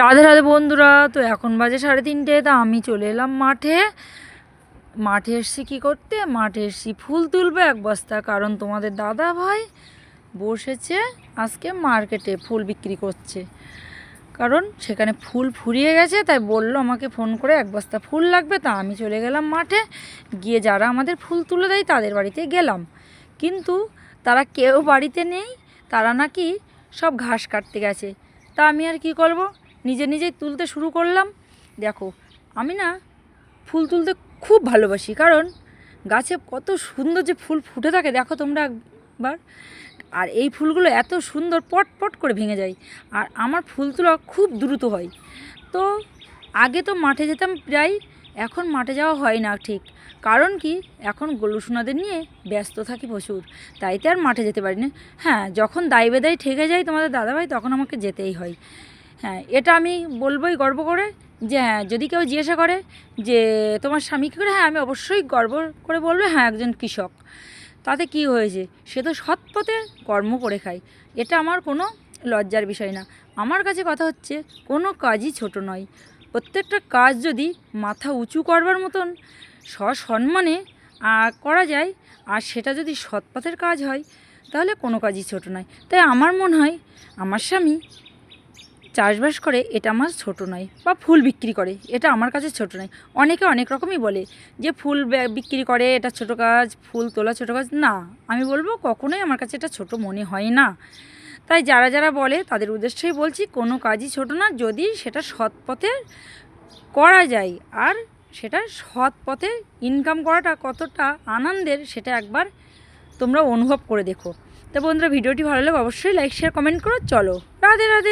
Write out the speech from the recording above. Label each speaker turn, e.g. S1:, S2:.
S1: রাধে রাধে বন্ধুরা, তো এখন বাজে সাড়ে তিনটে, তা আমি চলে এলাম মাঠে। মাঠে এসছি কী করতে? মাঠে এসছি ফুল তুলবে এক বস্তা, কারণ তোমাদের দাদা ভাই বসেছে আজকে মার্কেটে ফুল বিক্রি করছে। কারণ সেখানে ফুল ফুরিয়ে গেছে, তাই বলল আমাকে ফোন করে এক বস্তা ফুল লাগবে, তা আমি চলে গেলাম মাঠে। গিয়ে যারা আমাদের ফুল তুলে দেয়, তাদের বাড়িতে গেলাম। কিন্তু তারা কেউ বাড়িতে নেই, তারা নাকি সব ঘাস কাটতে গেছে। তা আমি আর কি করব? নিজে নিজেই তুলতে শুরু করলাম। দেখো, আমি না ফুল তুলতে খুব ভালোবাসি, কারণ গাছে কত সুন্দর যে ফুল ফুটে থাকে, দেখো তোমরা একবার। আর এই ফুলগুলো এত সুন্দর পট পট করে ভেঙে যায়, আর আমার ফুল তোলা খুব দ্রুত হয়। তো আগে তো মাঠে যেতাম প্রায়, এখন মাঠে যাওয়া হয় না ঠিক, কারণ কি? এখন গলুসোনাদের নিয়ে ব্যস্ত থাকি প্রচুর তাইতে আর মাঠে যেতে পারি না। হ্যাঁ যখন দায় বেদায় ঠেকে যায় তোমাদের দাদাভাই, তখন আমাকে যেতেই হয়। হ্যাঁ এটা আমি বলবোই গর্ব করে যে হ্যাঁ যদি কেউ জিজ্ঞাসা করে যে তোমার স্বামী কী করে হ্যাঁ আমি অবশ্যই গর্ব করে বলব হ্যাঁ একজন কৃষক। তাতে কি হয়েছে? সে তো সৎ পথে কর্ম করে খায়। এটা আমার কোনো লজ্জার বিষয় না। আমার কাছে কথা হচ্ছে, কোনো কাজই ছোট নয়। প্রত্যেকটা কাজ যদি মাথা উঁচু করবার মতন সসম্মানে করা যায়, আর সেটা যদি সৎ পথের কাজ হয়, তাহলে কোনো কাজই ছোট নয়। তাই আমার মনে হয়, আমার স্বামী চাষবাস করে এটা আমার ছোট নয় বা ফুল বিক্রি করে, এটা আমার কাছে ছোট নয়। অনেকে অনেক রকমই বলে যে ফুল বিক্রি করে, এটা ছোট কাজ, ফুল তোলা ছোট কাজ। না, আমি বলব কখনোই আমার কাছে এটা ছোট মনে হয় না। তাই যারা যারা বলে তাদের উদ্দেশ্যেই বলছি কোনো কাজই ছোট না, যদি সেটা সৎ পথে করা যায় আর সেটা সৎ পথে ইনকাম করাটা কতটা আনন্দের সেটা একবার তোমরা অনুভব করে দেখো। তো বন্ধুরা, ভিডিওটি ভালো লাগে অবশ্যই লাইক শেয়ার কমেন্ট করো। চলো, রাধে রাধে।